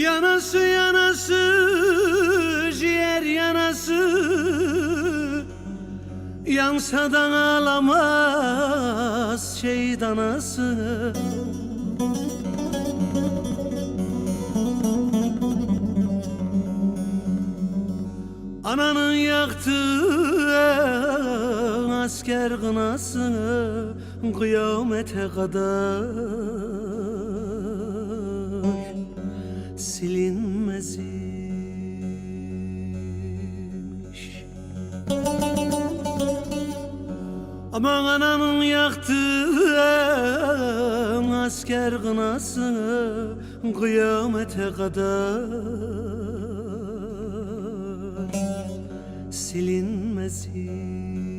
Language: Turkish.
Yanası yanası ciğer yanası. Yansa da ağlamaz şehit anası Ananın yaktığı asker kınası Kıyamete kadar silinmezmiş Aman ananın yaktığı asker kınası Kıyamete kadar silinmezmiş